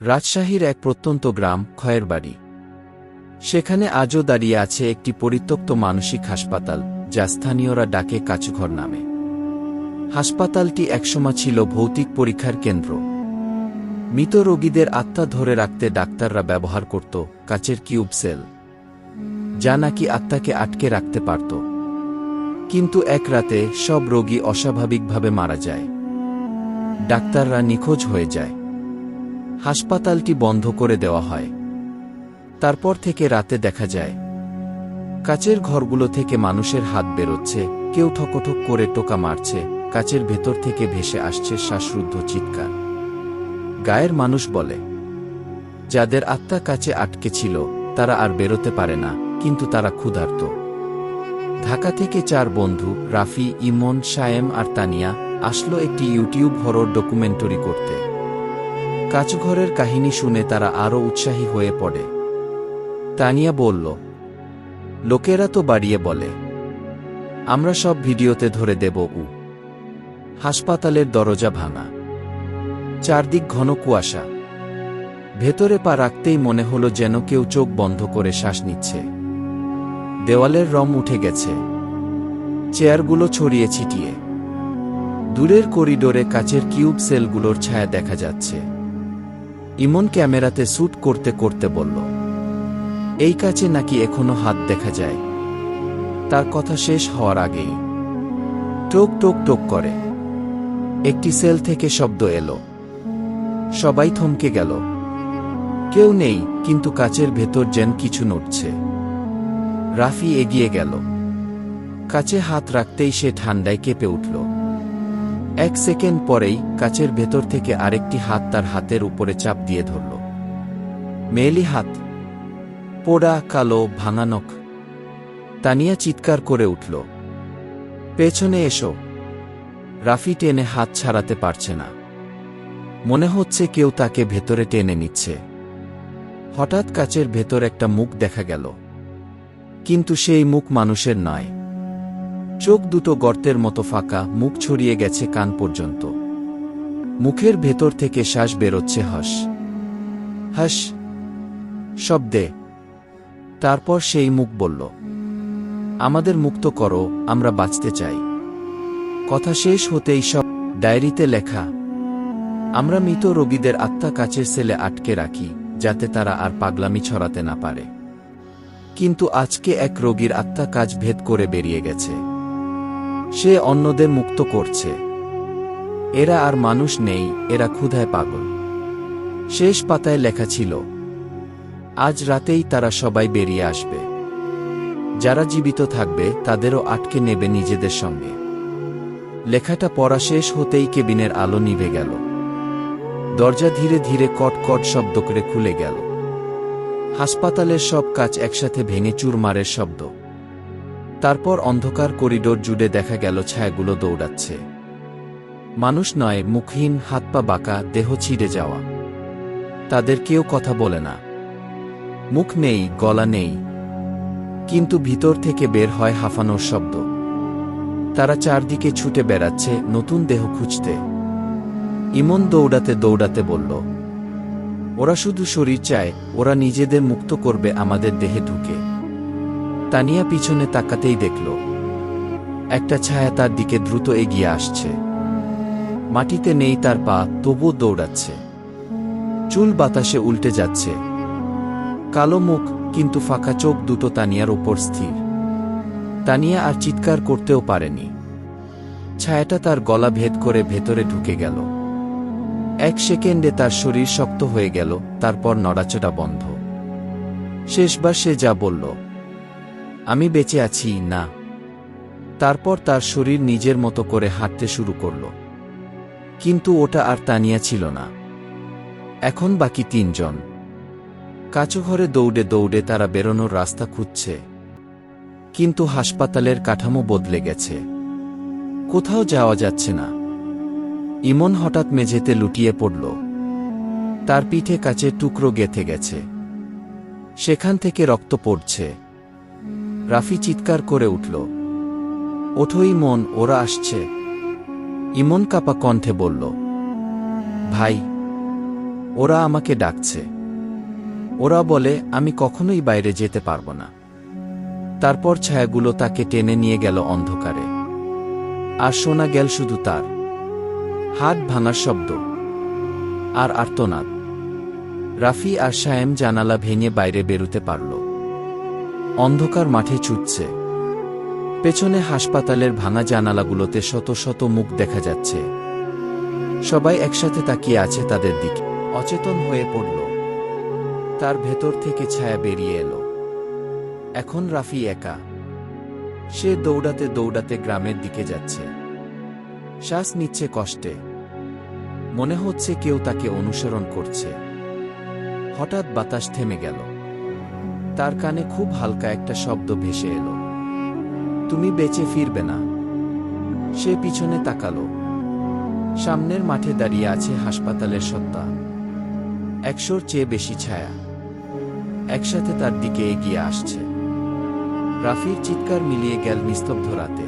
রাজশাহীর এক প্রত্যন্ত গ্রাম খয়ের বাড়ি। সেখানে আজও দাঁড়িয়ে আছে একটি পরিত্যক্ত মানসিক হাসপাতাল, যা স্থানীয়রা ডাকে কাচুঘর নামে। হাসপাতালটি একসময় ছিল ভৌতিক পরীক্ষার কেন্দ্র। মৃত রোগীদের আত্মা ধরে রাখতে ডাক্তাররা ব্যবহার করত কাচের কিউব সেল, যা নাকি আত্মাকে আটকে রাখতে পারত। কিন্তু এক রাতে সব রোগী অস্বাভাবিকভাবে মারা যায়। ডাক্তাররা নিখোঁজ হয়ে যায়। হাসপাতালটি বন্ধ করে দেওয়া হয়। তারপর থেকে রাতে দেখা যায়, কাচের ঘরগুলো থেকে মানুষের হাত বেরোচ্ছে, কেউ ঠকঠক করে টোকা মারছে, কাচের ভেতর থেকে ভেসে আসছে শ্বাসরুদ্ধ চিৎকার। গায়ের মানুষ বলে, যাদের আত্মা কাছে আটকে ছিল, তারা আর বেরোতে পারে না, কিন্তু তারা ক্ষুধার্ত। ঢাকা থেকে চার বন্ধু, রাফি, ইমন সায়েম আর তানিয়া, আসলো একটি ইউটিউব হরর ডকুমেন্টারি করতে। কাচঘরের কাহিনী শুনে তারা আরও উৎসাহী হয়ে পড়ে। তানিয়া বলল, লোকেরা তো বাড়িয়ে বলে, আমরা সব ভিডিওতে ধরে দেব উ। হাসপাতালের দরজা ভাঙা। চারদিক ঘন কুয়াশা। ভেতরে পা রাখতেই মনে হলো যেন কেউ চোখ বন্ধ করে শ্বাস নিচ্ছে। দেওয়ালের রং উঠে গেছে। চেয়ারগুলো ছড়িয়ে ছিটিয়ে। দূরের করিডোরে কাচের কিউব সেলগুলোর ছায়া দেখা যাচ্ছে। ইমন ক্যামেরাতে শ্যুট করতে করতে বলল, এই কাছে নাকি এখনও হাত দেখা যায়? তার কথা শেষ হওয়ার আগেই টোক টোক টোক করে একটি সেল থেকে শব্দ এলো। সবাই থমকে গেল। কেউ নেই, কিন্তু কাচের ভেতর যেন কিছু নড়ছে। রাফি এগিয়ে গেল। কাছে হাত রাখতেই সে ঠান্ডায় কেঁপে উঠল। এক সেকেন্ড পরেই কাচের ভেতর থেকে আরেকটি হাত তার হাতের উপরে চাপ দিয়ে ধরল। মেয়েলি হাত। পোড়া, কালো ভাঙানক তানিয়া চিৎকার করে উঠল। পেছনে এসো। রাফি টেনে হাত ছাড়াতে পারছে না। মনে হচ্ছে কেউ তাকে ভেতরে টেনে নিচ্ছে। হঠাৎ কাচের ভেতর একটা মুখ দেখা গেল। কিন্তু সেই মুখ মানুষের নয়। চোখ দুটো গর্তের মতো ফাঁকা, মুখ ছড়িয়ে গেছে কান পর্যন্ত। মুখের ভেতর থেকে শ্বাস বেরোচ্ছে হাস। হাস, শব্দে। তারপর সেই মুখ বলল, আমাদের মুক্ত করো, আমরা বাঁচতে চাই। কথা শেষ হতেই সব ডায়েরিতে লেখা, আমরা মৃত রোগীদের আত্মা কাচের সেলে আটকে রাখি, যাতে তারা আর পাগলামি ছড়াতে না পারে। কিন্তু আজকে এক রোগীর আত্মা কাজ ভেদ করে বেরিয়ে গেছে। সে অন্যদের মুক্ত করছে। এরা আর মানুষ নেই, এরা ক্ষুধায় পাগল। শেষ পাতায় লেখা ছিল, আজ রাতেই তারা সবাই বেরিয়ে আসবে। যারা জীবিত থাকবে, তাদেরও আটকে নেবে নিজেদের সঙ্গে। লেখাটা পড়া শেষ হতেই কেবিনের আলো নিভে গেল। দরজা ধীরে ধীরে কট কট শব্দ করে খুলে গেল। হাসপাতালের সব কাজ একসাথে ভেঙে চুরমারের শব্দ। তারপর অন্ধকার করিডোর জুড়ে দেখা গেল ছায়াগুলো দৌড়াচ্ছে। মানুষ নয়, মুখহীন, হাত পা বাঁকা, দেহ ছিঁড়ে যাওয়া। তাদের কেউ কথা বলে না। মুখ নেই, গলা নেই। কিন্তু ভিতর থেকে বের হয় হাঁফানোর শব্দ। তারা চারদিকে ছুটে বেড়াচ্ছে, নতুন দেহ খুঁজতে। ইমন দৌড়াতে দৌড়াতে বলল, ওরা শুধু শরীর চায়, ওরা নিজেদের মুক্ত করবে, আমাদের দেহে ঢুকে। তানিয়া পিছনে তাকাতেই দেখল, একটা ছায়া তার দিকে দ্রুত এগিয়ে আসছে। মাটিতে নেই তার পা, তবুও দৌড়াচ্ছে। চুল বাতাসে উল্টে যাচ্ছে। কালো মুখ, কিন্তু ফাঁকা চোখ দুটো তানিয়ার ওপর স্থির। তানিয়া আর চিৎকার করতেও পারেনি। ছায়াটা তার গলা ভেদ করে ভেতরে ঢুকে গেল। এক সেকেন্ডে তার শরীর শক্ত হয়ে গেল, তারপর নড়াচড়া বন্ধ। শেষবার সে যা বলল আমি বেঁচে আছি, না। তারপর তার শরীর নিজের মতো করে হাঁটতে শুরু করল। কিন্তু ওটা আর তানিয়া ছিল না। এখন বাকি তিনজন। কাচুঘরে দৌড়ে দৌড়ে তারা বেরোনোর রাস্তা খুঁজছে। কিন্তু হাসপাতালের কাঠামো বদলে গেছে। কোথাও যাওয়া যাচ্ছে না। ইমন হঠাৎ মেঝেতে লুটিয়ে পড়ল। তার পিঠে কাছে টুকরো গেথে গেছে। সেখান থেকে রক্ত পড়ছে। রাফি চিৎকার করে উঠল। ওঠো ইমন ওরা আসছে। ইমন কাপা কণ্ঠে বলল, ভাই, ওরা আমাকে ডাকছে। ওরা বলে, আমি কখনোই বাইরে যেতে পারব না। তারপর ছায়াগুলো তাকে টেনে নিয়ে গেল অন্ধকারে। আর শোনা গেল শুধু তার। হাত ভাঙার শব্দ। আর আর্তনাদ। রাফি আর সায়েম জানালা ভেঙে বাইরে বেরুতে পারল। অন্ধকার মাঠে ছুটছে। পেছনে হাসপাতালের ভাঙা জানালাগুলোতে শত শত মুখ দেখা যাচ্ছে। সবাই একসাথে তাকিয়ে আছে তাদের দিকে। অচেতন হয়ে পড়ল। তার ভেতর থেকে ছায়া বেরিয়ে এলো। এখন রাফি একা। সে দৌড়াতে দৌড়াতে গ্রামের দিকে যাচ্ছে। শ্বাস নিচ্ছে কষ্টে। মনে হচ্ছে কেউ তাকে অনুসরণ করছে। হঠাৎ বাতাস থেমে গেল। তার কানে খুব হালকা একটা শব্দ ভেসে এলো। তুমি বেঁচে ফিরবে না। সে পিছনে তাকালো। সামনের মাঠে দাঁড়িয়ে আছে হাসপাতালের সত্তা। একশোর চেয়ে বেশি ছায়া। একসাথে তার দিকে এগিয়ে আসছে। রাফির চিৎকার মিলিয়ে গেল নিস্তব্ধ রাতে।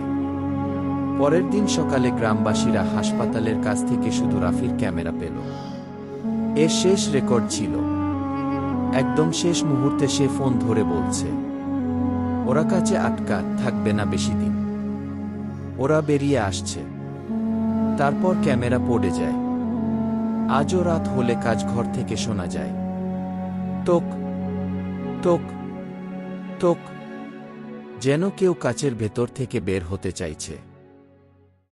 পরের দিন সকালে গ্রামবাসীরা হাসপাতালের কাছ থেকে শুধু রাফির ক্যামেরা পেল। এর শেষ রেকর্ড ছিল। একদম শেষ মুহূর্তে সে ফোন ধরে বলছে, ওরা কাছে আটকা, থাকবে না বেশি দিন। ওরা বেরিয়ে আসছে। তারপর ক্যামেরা পড়ে যায়। আজও রাত হলে কাজ ঘর থেকে শোনা যায়। তোক তোক তোক যেন কেউ কাচের ভেতর থেকে বের হতে চাইছে।